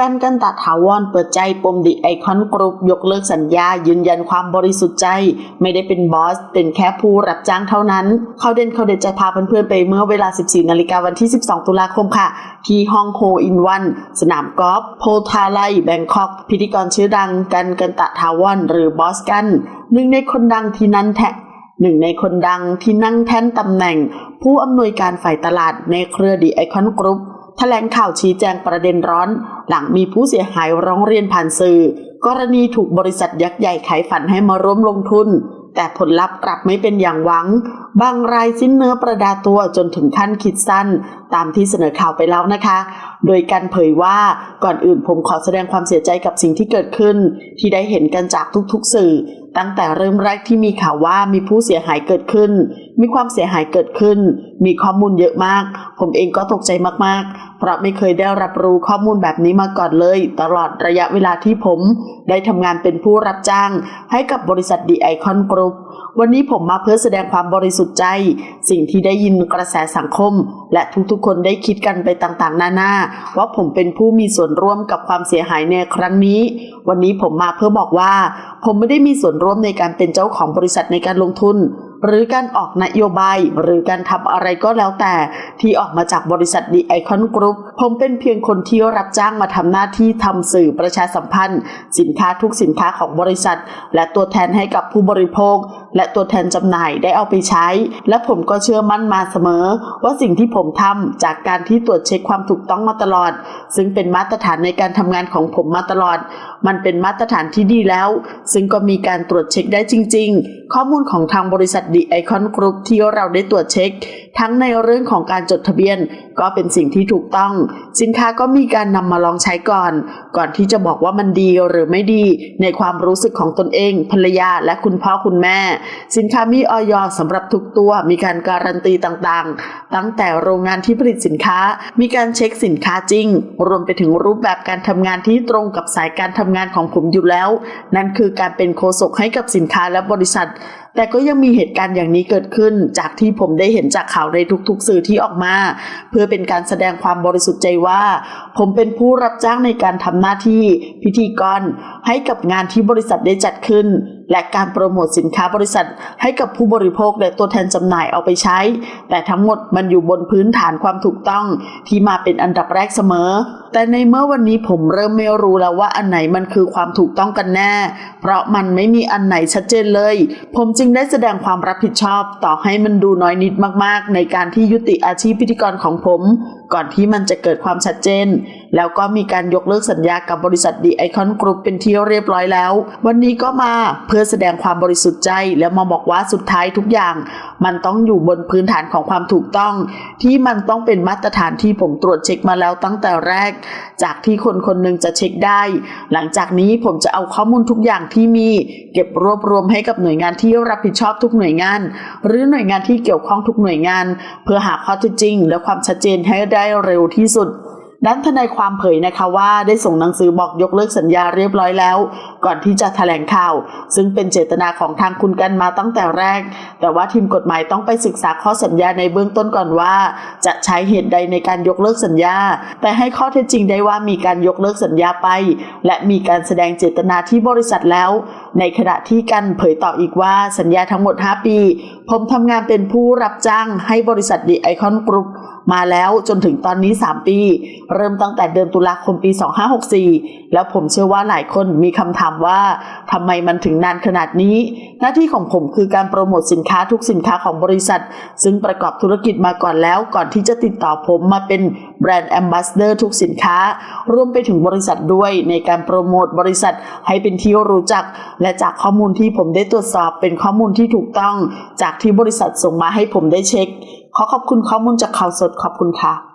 การกันตะถาวรเปิดใจปมดิไอคอนกรุ๊ปยกเลิกสัญญา ยืนยันความบริสุทธิ์ใจ ไม่ได้เป็นบอส เป็นแค่ผู้รับจ้างเท่านั้น เขาเด่นเขาเด่นจะพาเพื่อนๆไปเมื่อเวลา 14 นาฬิกาวันที่ 12 ตุลาคมค่ะ ที่ห้องโฮอินวัน สนามกอล์ฟโพธาไลแบงคอก พิธีกรชื่อดังกันกันตะถาวรหรือบอสกัน หนึ่งในคนดังที่นั้นแทะหนึ่งในคนดังที่นั่งแท่นตำแหน่ง ผู้อำนวยการฝ่ายตลาดในเครือดีไอคอนกรุ๊ป แถลงข่าวชี้แจงประเด็นร้อน หลังมีผู้เสียหายร้องเรียนผ่านสื่อ กรณีถูกบริษัทยักษ์ใหญ่ขายฝันให้มาร่วมลงทุน แต่ผลลัพธ์กลับไม่เป็นอย่างหวัง บางรายสิ้นเนื้อประดาตัวจนถึงขั้นคิดสั้น ตามที่เสนอข่าวไปแล้วนะคะ โดยการเผยว่าก่อนอื่นผมขอแสดงความเสียใจกับสิ่งที่เกิดขึ้น ที่ได้เห็นกันจากทุกๆสื่อ ตั้งแต่เริ่มแรกที่มีข่าวว่ามีผู้เสียหายเกิดขึ้น มีความเสียหายเกิดขึ้น มีข้อมูลเยอะมาก ผมเองก็ตกใจมากๆ เพราะไม่เคยได้รับรู้ข้อมูลแบบนี้มาก่อนเลย ตลอดระยะเวลาที่ผมได้ทำงานเป็นผู้รับจ้าง ให้กับบริษัทดีไอคอนกรุ๊ปวันนี้ผมมาเพื่อแสดงความบริสุทธิ์ใจ สิ่งที่ได้ยินกระแสสังคม และทุกๆคนได้คิดกันไปต่างๆ นานาว่าผมเป็นผู้มีส่วนร่วมกับความเสียหายในครั้งนี้ วันนี้ผมมาเพื่อบอกว่า ผมไม่ได้มีส่วนร่วมในการเป็นเจ้าของบริษัทในการลงทุน หรือการออกนโยบายหรือการทำอะไรก็แล้วแต่ ที่ออกมาจากบริษัทดีไอคอนกรุ๊ปผมเป็นเพียงคนที่รับจ้างมาทำหน้าที่ทำสื่อประชาสัมพันธ์ สินค้าทุกสินค้าของบริษัท และตัวแทนให้กับผู้บริโภค และตัวแทนจำหน่ายได้เอาไปใช้ และผมก็เชื่อมั่นมาเสมอ ว่าสิ่งที่ผมทำจากการที่ตรวจเช็คความถูกต้องมาตลอด ซึ่งเป็นมาตรฐานในการทำงานของผมมาตลอด มันเป็นมาตรฐานที่ดีแล้ว ซึ่งก็มีการตรวจเช็คได้จริง ๆ ข้อมูลของทางบริษัทดีไอคอนกรุ๊ปที่เราได้ตรวจเช็ค ทั้งในเรื่องของการจดทะเบียน ก็เป็นสิ่งที่ถูกต้อง สินค้าก็มีการนำมาลองใช้ก่อน ก่อนที่จะบอกว่ามันดีหรือไม่ดี ในความรู้สึกของตนเอง ภรรยาและคุณพ่อคุณแม่ สินค้ามีออยสำหรับทุกตัวมีการการันตีต่างๆ ตั้งแต่โรงงานที่ผลิตสินค้า มีการเช็คสินค้าจริง รวมไปถึงรูปแบบการทำงานที่ตรงกับสายการทำงานของผมอยู่แล้ว นั่นคือการเป็นโฆษกให้กับสินค้าและบริษัทแต่ก็ยังมีเหตุการณ์อย่างนี้เกิดขึ้น จากที่ผมได้เห็นจากข่าวในทุกๆ สื่อที่ออกมา เพื่อเป็นการแสดงความบริสุทธิ์ใจว่า ผมเป็นผู้รับจ้างในการทำหน้าที่พิธีกรให้กับงานที่บริษัทได้จัดขึ้น และการโปรโมทสินค้าบริษัท ให้กับผู้บริโภคและตัวแทนจำหน่ายเอาไปใช้ แต่ทั้งหมดมันอยู่บนพื้นฐานความถูกต้องที่มาเป็นอันดับแรกเสมอ แต่ในเมื่อวันนี้ผมเริ่มไม่รู้แล้วว่าอันไหนมันคือความถูกต้องกันแน่ เพราะมันไม่มีอันไหนชัดเจนเลย ผมจึงได้แสดงความรับผิดชอบ ต่อให้มันดูน้อยนิดมากๆ ในการที่ยุติอาชีพพิธีกรของผม ก่อนที่มันจะเกิดความชัดเจน แล้วก็มีการยกเลิกสัญญากับบริษัทดีไอคอนกรุ๊ปเป็นที่เรียบร้อยแล้ว วันนี้ก็มาเพื่อแสดงความบริสุทธิ์ใจ แล้วมาบอกว่าสุดท้ายทุกอย่าง มันต้องอยู่บนพื้นฐานของความถูกต้อง ที่มันต้องเป็นมาตรฐานที่ผมตรวจเช็คมาแล้วตั้งแต่แรก จากที่คนคนหนึ่งจะเช็คได้ หลังจากนี้ผมจะเอาข้อมูลทุกอย่างที่มี เก็บรวบรวมให้กับหน่วยงานที่รับผิดชอบทุกหน่วยงาน หรือหน่วยงานที่เกี่ยวข้องทุกหน่วยงาน เพื่อหาข้อเท็จจริง และความชัดเจนให้ได้ได้เร็วที่สุดด้านทนายความเผยนะคะว่าได้ส่งหนังสือบอกยกเลิกสัญญาเรียบร้อยแล้ว ก่อนที่จะแถลงข่าว ซึ่งเป็นเจตนาของทางคุณกันมาตั้งแต่แรก แต่ว่าทีมกฎหมายต้องไปศึกษาข้อสัญญาในเบื้องต้นก่อนว่า จะใช้เหตุใดในการยกเลิกสัญญา แต่ให้ข้อเท็จจริงได้ว่ามีการยกเลิกสัญญาไป และมีการแสดงเจตนาที่บริษัทแล้วในขณะที่กันเผยต่ออีกว่าสัญญาทั้งหมด 5 ปี ผมทำงานเป็นผู้รับจ้างให้บริษัทดีไอคอนกรุ๊ปมาแล้วจนถึงตอนนี้ 3 ปี เริ่มตั้งแต่เดือนตุลาคมปี 2564 แล้วผมเชื่อว่าหลายคนมีคำถามว่าทำไมมันถึงนานขนาดนี้ หน้าที่ของผมคือการโปรโมทสินค้าทุกสินค้าของบริษัท ซึ่งประกอบธุรกิจมาก่อนแล้วก่อนที่จะติดต่อผมมาเป็น แบรนด์แอมบาสเดอร์ทุกสินค้า รวมไปถึงบริษัทด้วยในการโปรโมทบริษัทให้เป็นที่รู้จัก และจากข้อมูลที่ผมได้ตรวจสอบเป็นข้อมูลที่ถูกต้อง จากที่บริษัทส่งมาให้ผมได้เช็ค ขอขอบคุณข้อมูลจากข่าวสดขอบคุณค่ะ